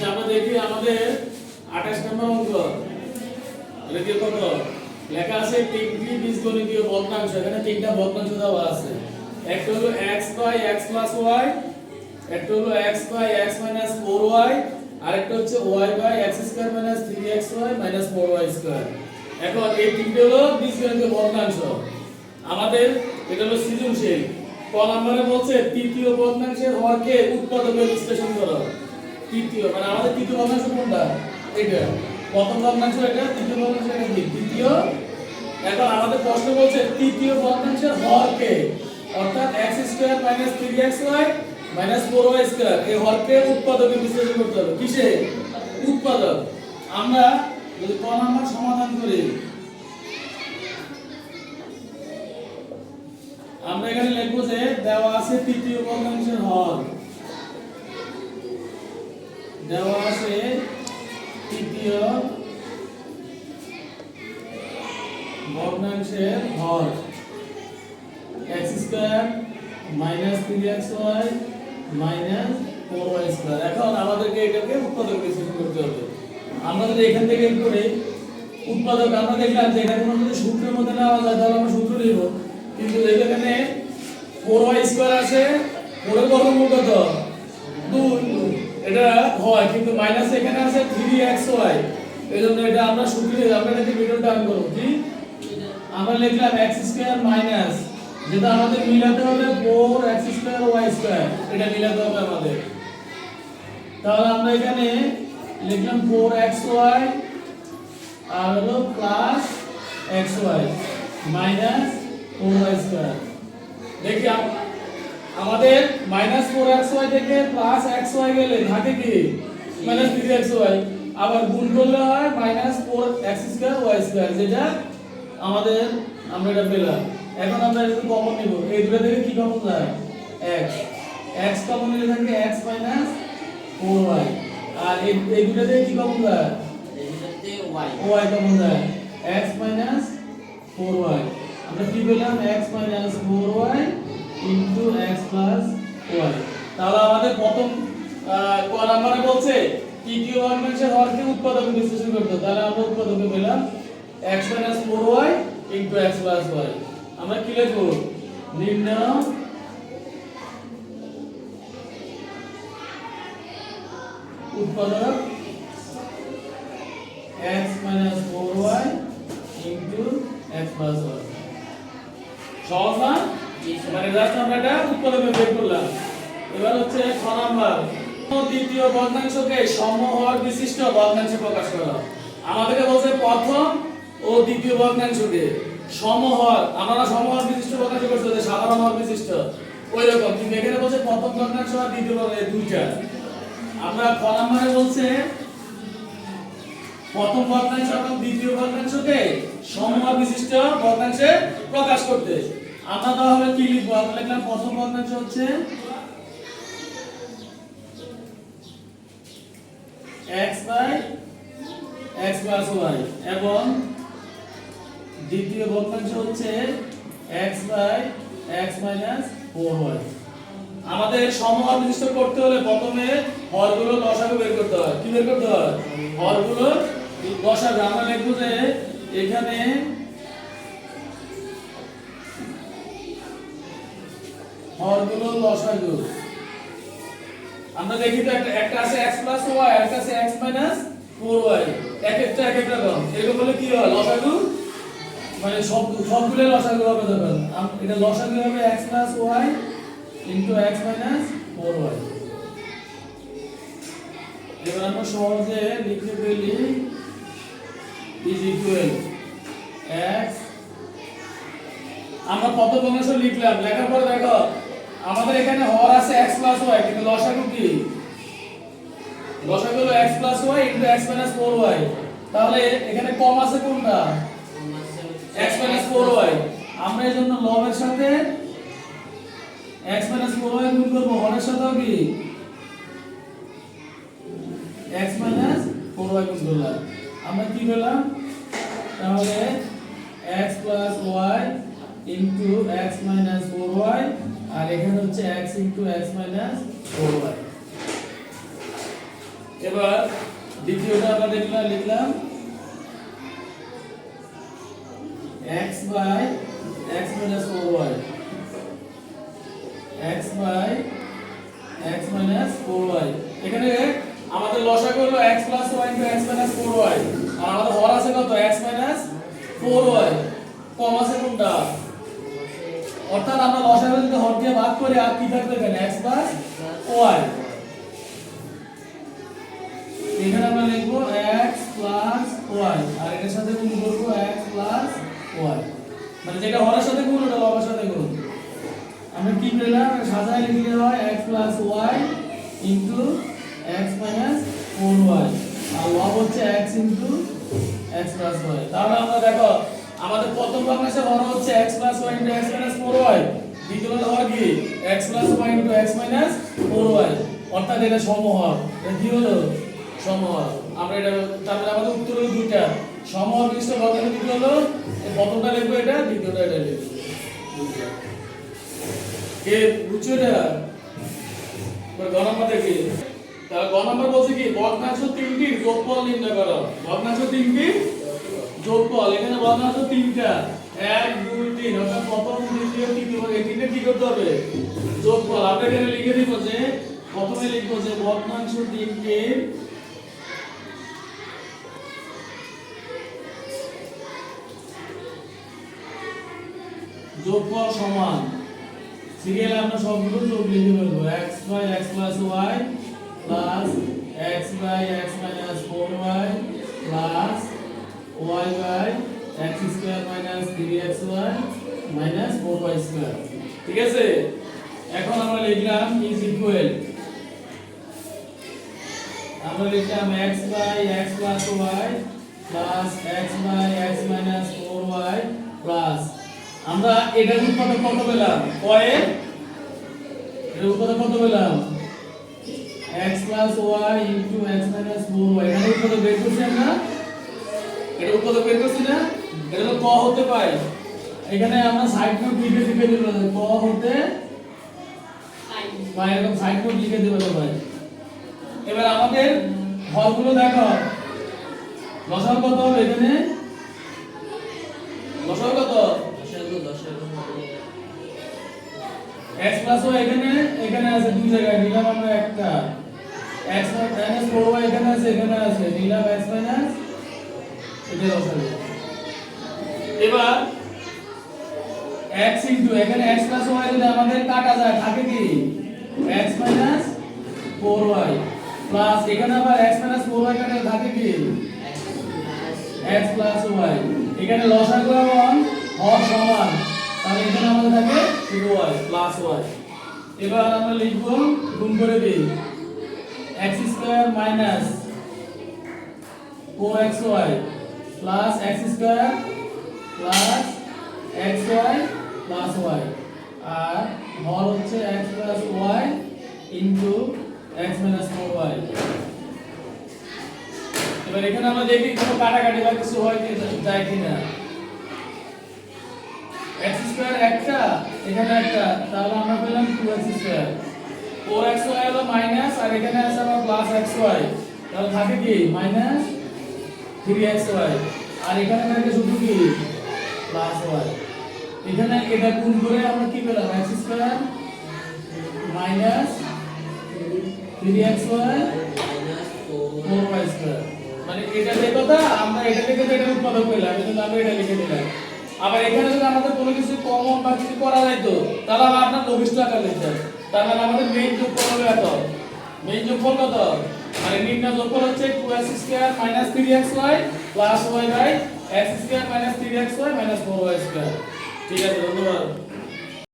আচ্ছা আমরা দেখি আমাদের আঠাশ নম্বর অঙ্ক। কি কত? লেখা আছে তিনটি বীজগণিতীয় ভগ্নাংশ, এখানে তিনটা ভগ্নাংশ দেওয়া আছে। একটা হলো x by x plus y, একটা হলো x by x minus 4y আর একটা হচ্ছে y by x square minus 3xy minus 4y square এখন এই তিনটে হলো বীজগণিতীয় ভগ্নাংশ। আমাদের এটা হলো সৃজনশীল। ক নম্বরে বলছে, তৃতীয় ভগ্নাংশের হরকে উৎপাদকে বিশ্লেষণ করো। তৃতীয় মানে আমাদের তৃতীয় ভগ্নাংশ কোনটা? এটা প্রথম ভগ্নাংশ এটা, তৃতীয় ভগ্নাংশ এটা কি? তৃতীয়? এখন আমাদের প্রশ্ন বলছে, তৃতীয় ভগ্নাংশের হরকে অর্থাৎ x square minus 3xy minus 4y square এই হরকে উৎপাদকে বিশ্লেষণ করতে হবে। কিসে? উৎপাদক। আমরা যদি ক নাম্বার সমাধান করি, আমরা এখানে লিখব যে দেওয়া আছে তৃতীয় ভগ্নাংশের হর দেওয়া আছে তৃতীয় ভগ্নাংশের হর x square minus three x y minus four y square এখন আমাদেরকে এটাকে উৎপাদক বিশ্লেষণ করতে হবে। যদি এখান থেকে করে উৎপাদক, আমরা দেখলাম যে এটা কোনো যদি সূত্রের মধ্যে নেওয়া যায়, তাহলে আমরা সূত্র লিখব। কিন্তু এখানে ফোর ওয়াই স্কয়ার আছে ফোরের বর্গমূল কত? হয়, কিন্তু মাইনাস এখানে আছে থ্রি এক্স ওয়াই এটা আমরা সূত্রে, আমরা এটাকে মিডল টার্ম করব। কি? আমরা লিখলাম x স্কয়ার মাইনাস যেটা আমাদের মিলাতে হবে 4x স্কয়ার y স্কয়ার এটা মিলাতে হবে আমাদের। তাহলে আমরা এখানে লিখলাম 4xy আর হলো plus xy minus 4y square দেখি আমাদের মাইনাস ফোর এক্স ওয়াই থেকে প্লাস xy গেলে থাকে কি? মাইনাস থ্রি এক্স ওয়াই আবার গুণ করলে হয় minus 4x square y square যেটা আমাদের আমরা এটা পেলাম। এখন আমরা এটা কমন নিব। এই দুটো থেকে কি কমন যায়? x x কমন নিলে থাকে এক্স মাইনাস ফোর ওয়াই আর এই এই দুটো থেকে কি কমন যায়? y কমন যায়। x 4y আমরা কি পেলাম? X minus four 4y into x plus y তাহলে আমাদের প্রথম ক নম্বরে বলছে, তৃতীয় ভগ্নাংশের হরকে উৎপাদক বিশ্লেষণ করতে তাহলে আমরা উৎপাদকে পেলাম x 4y into x plus y আমরা কি লিখব? নির্ণয় উৎপাদক x 4y into x plus y সহজ না? মানে জাস্ট আমরা এটা বের করলাম। এবার হচ্ছে খ নাম্বার। দ্বিতীয় সমহর বিশিষ্ট প্রকাশ করা আমাদেরকে বলছে প্রথম ও দ্বিতীয় ভগ্নাংশকে। সমহর আমরা সমহর বিশিষ্ট ভগ্নাংশ করতে হচ্ছে সাধারণ হর বিশিষ্ট। ওই রকম কিন্তু এখানে বলছে প্রথম ভগ্নাংশ আর দ্বিতীয় ভগ্নাংশ দুইটা। আমরা নাম্বারে বলছে প্রথম এবং দ্বিতীয় সমহর বিশিষ্ট ভগ্নাংশে প্রকাশ করতে। আমরা তাহলে কি লিখব? আমরা লিখলাম, প্রথম ভগ্নাংশ হচ্ছে বাই প্লাস এবং দ্বিতীয় হচ্ছে বাই মাইনাস 4y আমাদের সমহর বিশিষ্ট করতে হলে প্রথমে হরগুলো লসাগু বের করতে হয়। কি বের করতে হয়? হরগুলো লসাগু আমরা লিখব যে এখানে হরগুলো লসাগু আমরা দেখি তো একটা একটা আছে x প্লাস y একটা আছে x মাইনাস 4y এক একটা, এক এক রকম এরকম হলে কি হয়? লসাগু মানে সব সবগুলো লসাগু হবে তখন এটা লসাগু হবে x plus y into x minus 4y এবার আমরা সহজে লিখতে পেলি ইজ ইকুয়াল x আমরা কত ভগ্নাংশ লিখলাম? লেখার পর দেখো। আমাদের এখানে হর আছে x প্লাস y, কিন্তু লসাগু কি? লসাগু হলো x plus y into x minus 4y তাহলে এখানে কম আছে কোনটা? x মাইনাস 4y আমরা এই জন্য লবের সাথে x মাইনাস 4y গুণ করব। হরের সাথেও কি? x মাইনাস 4y গুণ করলাম। আমরা কি পেলাম? তাহলে x plus y into x minus 4y আর এখানে হচ্ছে x x মাইনাস 4y এবার দ্বিতীয়টা আমরা দেখলাম, লিখলাম x x minus 4y x x minus 4y এখানে আমাদের লসাগু হলো x y x minus 4y আর আমাদের হর আছে কত? x minus 4y কম কোনটা? অর্থাৎ আমরা লসাগু যদি হর দিয়ে ভাগ করি আর কি থাকবে এখানে x plus y এখানে আমরা লিখব x প্লাস y আর এটার সাথে গুণ করব x plus y মানে যেটা হরের সাথে গুণ, ওটা লবের সাথে গুণ। আমরা কি পেলাম? সাজায় লিখলে হয় x plus y into x minus 4y আর লব হচ্ছে x into x plus y তাহলে আমরা দেখো আমাদের প্রথম ভগ্নাংশের হর হচ্ছে x plus y into x minus 4y দ্বিতীয় হর কি? x plus y into x minus 4y অর্থাৎ এটা সমহর। এটা কি হলো? সমহর। আমরা এটা তাহলে আমাদের উত্তর হলো দুইটা। সমহর বিশিষ্ট ভগ্নাংশ কি হলো? প্রথমটা লিখব এটা, দ্বিতীয়টা এটা লিখব। কে বুঝছ এটা? গ নম্বর দেখি। তাহলে গ বলছে কি? ভগ্নাংশ তিনটির যোগফল নির্ণয় করো। ভগ্নাংশ যোগফল এখানে ভগ্নাংশ তিনটা। এক, দুই, তিন, অর্থাৎ প্রথম দ্বিতীয় তৃতীয় এই তিনটে কি করতে হবে? আমরা এখানে লিখে দিব যে, প্রথমে লিখব যে যোগফল সমান। সিরিয়ালে আমরা সবগুলো যোগ লিখে x by x plus y plus x by x minus four y, plus y by x square minus three x y minus four y square. ঠিক আছে? এখন আমরা লিখলাম ইজ ইকুয়াল আমরা লিখলাম x by x plus y plus x by x minus four y plus. আমরা এটার উৎপাদক কত পেলাম? কয়ে এর উৎপাদক কত পেলাম? x plus y into x minus 4y এখানে উৎপাদক বের করছি আমরা? এটা উৎপাদক বের এখানে এখানে? আছে দুই জায়গায়, নিলাম আমরা একটা। X মাইনাস 4y এখানে আছে এখানে আছে, নিলাম x মাইনাস এটা বসাবো এবার x ইনটু এখানে x প্লাস y যদি আমাদের কাটা যায়, থাকে কি? x মাইনাস 4y প্লাস এখানে আবার x মাইনাস 4y কাটা থাকে কি? x প্লাস y এখানে লসাগু এবং হর সমান, তাহলে এখানে আমাদের থাকে শুধু y প্লাস y এবার আমরা লিখব, গুণ করে দিই। x square minus 4xy plus x square plus xy plus y আর হর হচ্ছে x plus y into x minus 4y এবার এখানে আমরা দেখি কোনো কাটাকাটি বা কিছু হয় কি যায় কিনা x স্কয়ার একটা, এখানে একটা, তাহলে আমরা পেলাম 2x স্কয়ার 4xy হলো মাইনাস আর এখানে আছে আবার প্লাস xy তাহলে থাকে কি? মাইনাস 3xy আর এখানে থাকে শুধু কি? প্লাস y এখানে এটা গুণ করে আমরা কি পেলাম? X square minus 3xy 4y square মানে এটা যে কথা, আমরা এটা থেকে তো এটা উৎপাদক পেলাম কিন্তু আমরা এটা লিখে দিলাম। আবার এখানে যদি আমাদের কোনো কিছু কমন বা কিছু করা যাইতো, তাহলে আমরা আপনার লঘিষ্ঠ আকার লিখতাম। তার মানে আমাদের মেইন যোগফল হবে এত। মেইন যোগফল কত? মানে নির্ণয় যোগফল হচ্ছে 2x square minus 3xy plus y by x square minus 3xy minus 4y square ঠিক আছে, ধন্যবাদ।